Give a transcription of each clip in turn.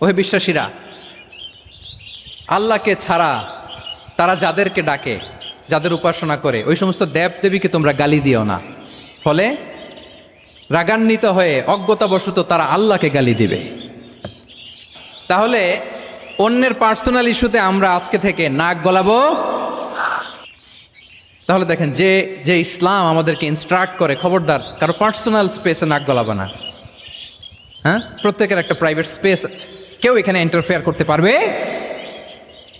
ওহে বিশ্বাসীরা, আল্লাহকে ছাড়া তারা যাদেরকে ডাকে, যাদের উপাসনা করে, ওই সমস্ত দেব দেবীকে তোমরা গালি দিও না। ফলে রাগান্বিত হয়ে অজ্ঞতাবশত তারা আল্লাহকে গালি দিবে। তাহলে অন্যের পার্সোনাল ইস্যুতে আমরা আজকে থেকে নাক গলাবো। তাহলে দেখেন, যে যে ইসলাম আমাদেরকে ইনস্ট্রাক্ট করে, খবরদার, কারও পার্সোনাল স্পেসে নাক গলাবো না। হ্যাঁ? প্রত্যেকের একটা প্রাইভেট স্পেস আছে। কেউ এখানে ইন্টারফেয়ার করতে পারবে?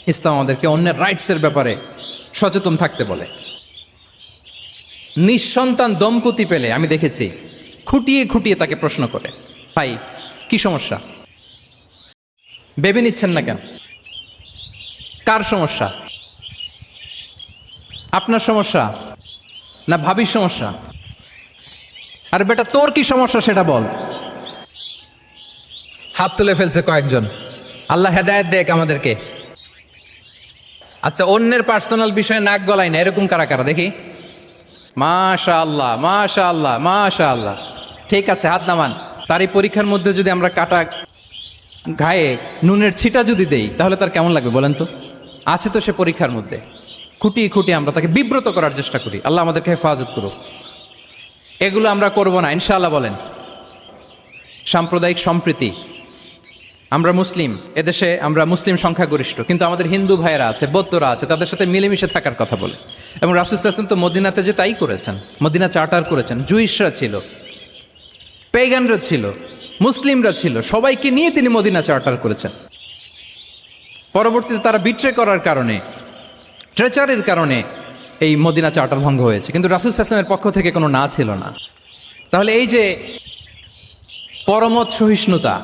ইসলাম আমাদেরকে অন্যের রাইটসের ব্যাপারে সচেতন থাকতে বলে। নিঃসন্তান দম্পতি পেলে, আমি দেখেছি, খুঁটিয়ে খুঁটিয়ে তাকে প্রশ্ন করে। ভাই, কি সমস্যা? ভেবে নিচ্ছেন না কেন? কার সমস্যা? আপনার সমস্যা? না ভাবির সমস্যা? আর বেটা, তোর কি সমস্যা সেটা বল। হাত তুলে ফেলছে কয়েকজন। আল্লাহ হেদায়ত দেখ আমাদেরকে। আচ্ছা অন্যের পার্সোনাল বিষয়ে নাক গলায় না, এরকম কারা কারা? দেখি। মাশা আল্লাহ মাশা আল্লাহ মাশা আল্লাহ ঠিক আছে, হাত নামান। তার এই পরীক্ষার মধ্যে যদি আমরা কাটা গায়ে নুনের ছিটা যদি দেই, তাহলে তার কেমন লাগবে বলেন তো? আছে তো সে পরীক্ষার মধ্যে। খুঁটিয়ে খুঁটিয়ে আমরা তাকে বিব্রত করার চেষ্টা করি। আল্লাহ আমাদেরকে হেফাজত করুক। এগুলো আমরা করব না, ইনশাআল্লাহ বলেন। সাম্প্রদায়িক সম্প্রীতি। আমরা মুসলিম, এদেশে আমরা মুসলিম সংখ্যাগরিষ্ঠ, কিন্তু আমাদের হিন্দু ভাইয়েরা আছে, বৌদ্ধরা আছে, তাদের সাথে মিলেমিশে থাকার কথা বলে। এবং রাসুল ইসলাম তো মদিনাতে যে তাই করেছেন, মদিনা চার্টার করেছেন, জুইশরা ছিল, পেগানরা ছিল, মুসলিমরা ছিল, সবাইকে নিয়ে তিনি মদিনা চার্টার করেছেন। পরবর্তীতে তারা বিট্রে করার কারণে ট্রেচারের কারণে এই মদিনা চার্টার ভঙ্গ হয়েছে, কিন্তু রাসুল ইসলামের পক্ষ থেকে কোনো না ছিল না। তাহলে এই যে পরমত সহিষ্ণুতা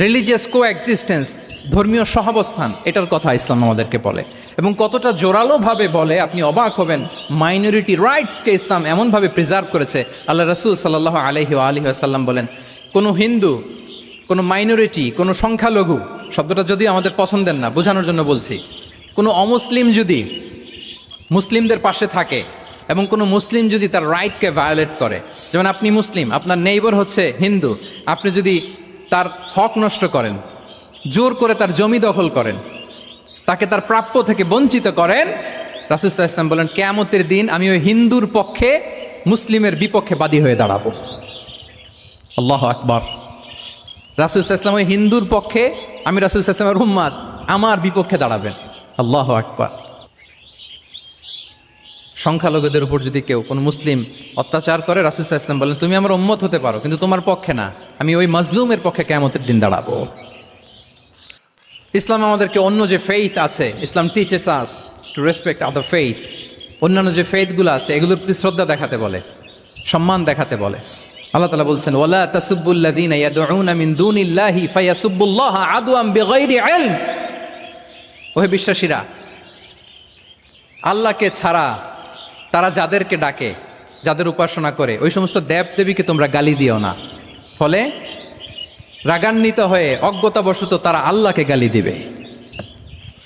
রিলিজিয়াস কো এক্সিস্টেন্স ধর্মীয় সহাবস্থান, এটার কথা ইসলাম আমাদেরকে বলে। এবং কতটা জোরালোভাবে বলে, আপনি অবাক হবেন মাইনরিটি রাইটসকে ইসলাম এমনভাবে প্রিজার্ভ করেছে। আল্লাহ রসুল সাল্লাহ আলহি আলহি আসাল্লাম বলেন, কোনো হিন্দু, কোনো মাইনরিটি কোনো সংখ্যালঘু, শব্দটা যদি আমাদের পছন্দের না, বোঝানোর জন্য বলছি, কোনো অমুসলিম যদি মুসলিমদের পাশে থাকে এবং কোনো মুসলিম যদি তার রাইটকে ভায়োলেট করে, যেমন আপনি মুসলিম, আপনার নেইবার হচ্ছে হিন্দু, আপনি যদি তার হক নষ্ট করেন, জোর করে তার জমি দখল করেন, তাকে তার প্রাপ্য থেকে বঞ্চিত করেন। রাসুসাহ ইসলাম বলেন, কেয়ামতের দিন আমি ওই হিন্দুর পক্ষে মুসলিমের বিপক্ষে বাদী হয়ে দাঁড়াবো। আল্লাহ আকবর। রাসুসাহ ইসলাম ওই হিন্দুর পক্ষে, আমি রাসুসাহ ইসলামের উম্মাদ, আমার বিপক্ষে দাঁড়াবেন। আল্লাহ আকবর। সংখ্যালঘুদের উপর যদি কেউ কোনো মুসলিম অত্যাচার করে রাসুসাহ ইসলাম বলেন, তুমি আমার উম্মত হতে পারো, কিন্তু তোমার পক্ষে না। আমি ওই মজলুমের পক্ষে কেমতের দিন দাঁড়াবো। ইসলাম আমাদেরকে অন্য যে ফেইথ আছে, Islam teaches us to respect other faith অন্যান্য যে ফেইথগুলো আছে, এগুলোর প্রতি শ্রদ্ধা দেখাতে বলে, সম্মান দেখাতে বলে। আল্লাহ তালা বলছেন ইলম। ওহে বিশ্বাসীরা, আল্লাহকে ছাড়া তারা যাদেরকে ডাকে, যাদের উপাসনা করে, ওই সমস্ত দেব দেবীকে তোমরা গালি দিও না। ফলে রাগান্বিত হয়ে অজ্ঞতাবশত তারা আল্লাহকে গালি দিবে।